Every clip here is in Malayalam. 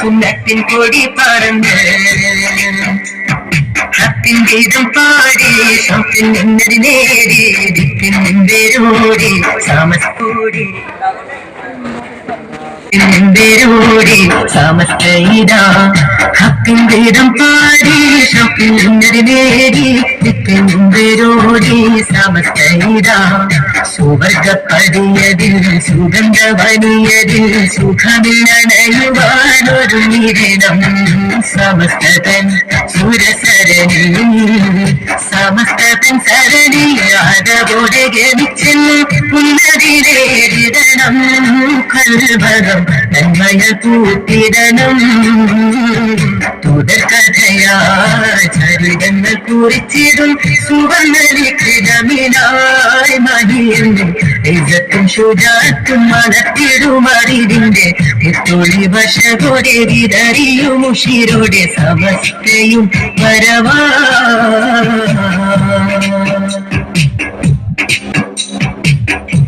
സുന്നത്തിൻ കൊടി പറന്ന് ഗീതം പാടി ഷോപ്പിൽ നിന്നത് നേരി ദിപ്പിൻ നിന്തേരോടി സാമസ്കൂടി നിന്തേരോടി സമസ്തയിത ഹക്കിൻ ഗീതം പാടി നിന്നത് നേടി ദിക്കിൻ നിന്തേരോടി സുവർഗപ്പടിയതിൽ സുഗന്ധവനിയതിൽ സുഖമില്ലണയുവാനൊരു നിരണം സമസ്തൻ സുരസരണി സമസ്തൻ സരണിയാതോടെ ഗമിച്ചെന്നു ഉന്നതിരേരിടണം കൽഭകം നന്മയ കൂട്ടിടണം ചരിതങ്ങൾ കുറിച്ചിടും സുവർണലിഖിതമിനായി ഇജത്തും ശുചാത്തും മണത്തിടും അറിവിന്റെ മുത്തൊളി വശതോടെ വിതറിയും ഉഷിരോടെ സമസ്തയും വരവാ.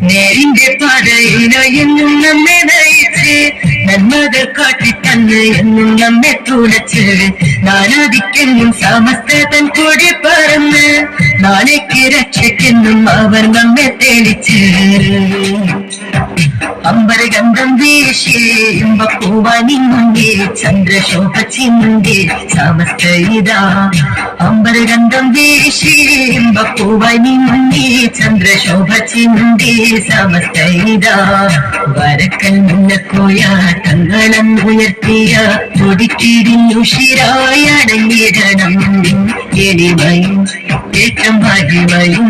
നേരിന്റെ പാതയില എന്നും നമ്മെ നന്മകൾ കാട്ടിത്തന്ന് എന്നും നമ്മെ തുണച്ച് നാനാദിക്കെന്നും സമസ്തൻ കൂടി പറന്ന്. നാളേക്ക് രക്ഷയ്ക്കെന്നും അവർ നമ്മെ തെളിച്ച് അമ്പരഗന്ധം വീശി ഇമ്പപ്പൂവാനിങ്ങി ചന്ദ്രശോഭ ചിന്തി സമസ്ത ഇതാ അമ്പരഗന്ധം വീശി ഇമ്പപ്പൂവാനിങ്ങി ചന്ദ്രശോഭ ചിന്തി സമസ്ത ഇതാ വരക്കൽ മുന്നക്കോയ തങ്ങളം ഉയർത്തിയ തുടിക്കിടിഞ്ഞുഷിരായ അടങ്ങിടണം എളിമയും ഏറ്റം മഹിമയും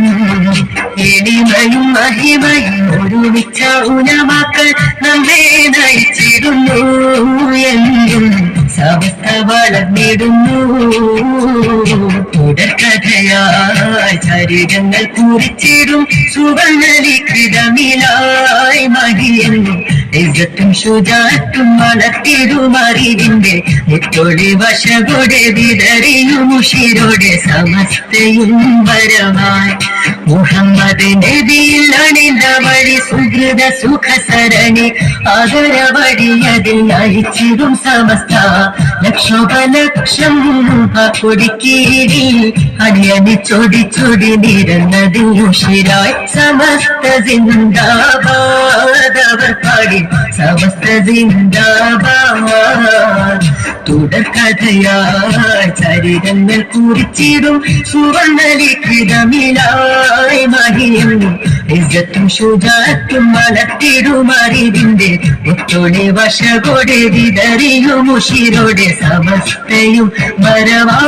എളിമയും മഹിമയും ഒരുമിച്ച ഉലമാക്കൾ നമ്മെ നയിച്ചിടുന്നു എന്നും സമസ്ത വളർന്നിടുന്നു. തുടർക്കഥയായി ചരിതങ്ങൾ കുറിച്ചിടും. സുവർണലിഖിതമിലായി മടിയെന്നും ഇജ്ജത്തും ശുചാത്തും വളർത്തിടും മുറ്റോടെ വശകോടെ വിതറിയും ഉഷിരോടെ സമസ്തയും വരമായി മുഹമ്മദ് നബിയിൽ അണിന്ത വഴി സുഹൃത സുഖസരണി ആദര വഴിയതിൽ നയിച്ചിടും സമസ്ത ലക്ഷോപലക്ഷം കൊടിക്കീരി അടിയണി ചൊടി ചൊടി നിരന്നത് ഉഷിരായി സമസ്ത സിന്ദാബാദ് അവർ പാടി. സമസ്ത സിന്ദാബാദ് തുടർക്കഥയായി. ചരിതങ്ങൾ കുറിച്ചിടും സുവർണലിഖിതമിലായി മഹിയെന്നും ഇജ്ജത്തും ശുചാത്തും വളർത്തിടും അറിവിന്റെ ഒത്തോടെ വശകൊടെ വിതറിയും ഉഷിരോടെ സമസ്തയും വരവാ.